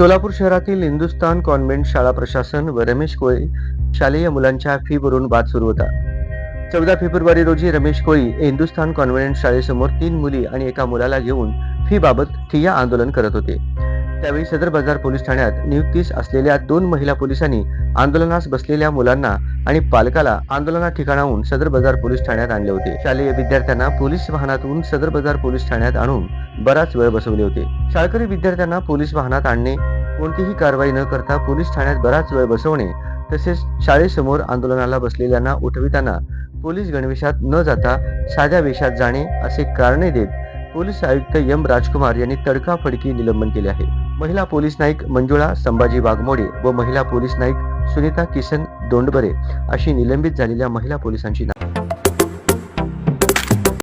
सोलापूर शहरातील हिंदुस्थान कॉन्व्हेंट शाळा प्रशासन व रमेश कोळी शालेय मुलांच्या फी भरून वाद सुरू होता. चौदा फेब्रुवारी रोजी रमेश कोळी हिंदुस्थान कॉन्व्हेंट शाळेसमोर तीन मुली आणि एका मुलाला घेऊन फी बाबत ठिय्या आंदोलन करत होते. त्यावेळी सदर बाजार पोलीस ठाण्यात नियुक्तीस असलेल्या दोन महिला पोलिसांनी आंदोलनास बसलेल्या मुलांना आणि पालकाला आंदोलना ठिकाणाहून सदर बाजार पोलीस ठाण्यात आणले होते. शालेय विद्यार्थ्यांना पोलीस वाहनातून सदर बाजार पोलीस ठाण्यात आणून बराच वेळ बसवले होते. शाळकरी विद्यार्थ्यांना पोलीस वाहनात आणणे कोणतीही कारवाई न करता पोलीस ठाण्यात बराच वेळ बसवणे तसेच शाळेसमोर आंदोलनाला बसलेल्यांना उठविताना पोलीस गणवेशात न जाता साध्या वेशात जाणे असे कारणे देत पोलीस आयुक्त एम राजकुमार यांनी तडकाफडकी निलंबन केले आहे. महिला पोलीस नाईक मंजुळा संभाजी वाघमोडे व महिला पोलीस नाईक सुनीता किसन दोंडबरे अशी निलंबित झालेल्या महिला पोलिसांची नाव.